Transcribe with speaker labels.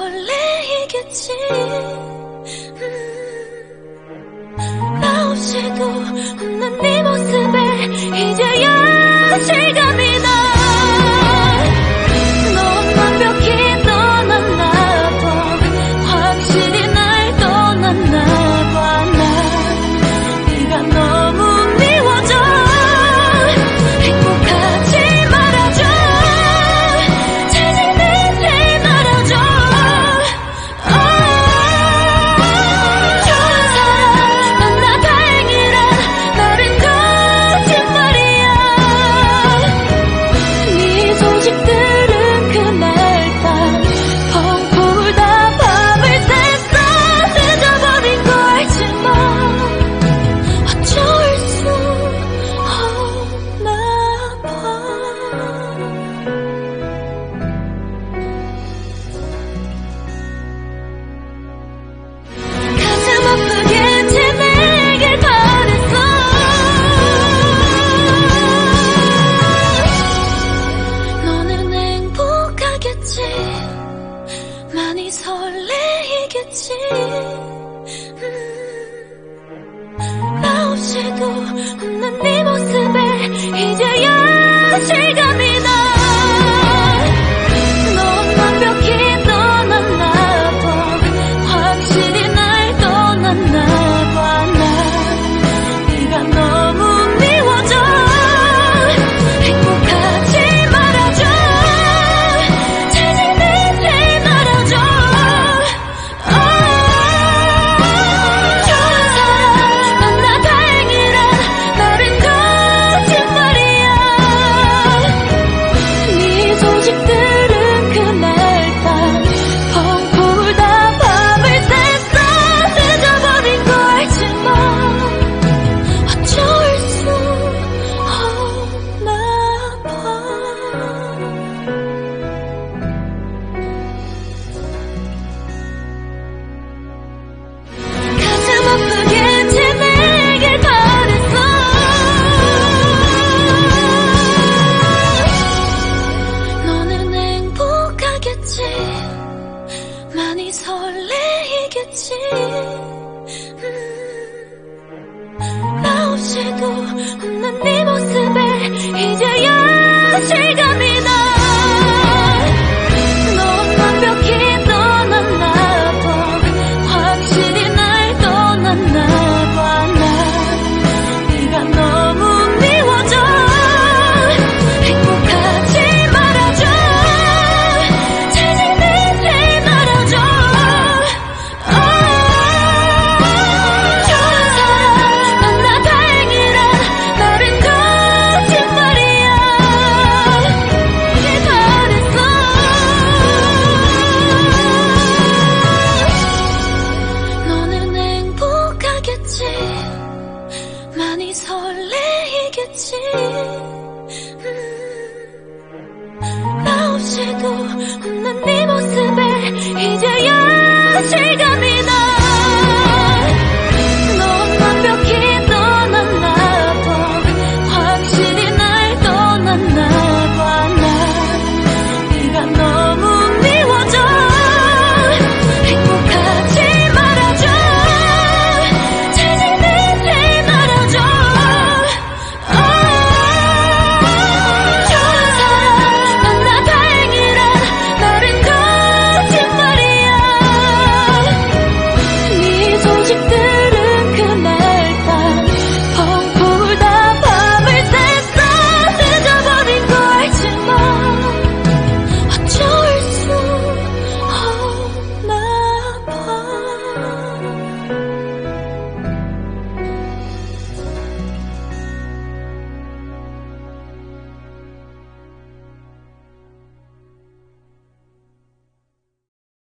Speaker 1: 설레이겠지. 음, 나 없이도 웃는 네 모습에 이제야 실감 설레이겠지. 음, 나 없이도 웃는 네 모습에 이제야 실감이 있겠지 음, 나 없이도 웃는 네 모습에 이제야 실감 많이 설레이겠지. 나 없이도 웃는 네 모습에 이제야 실감.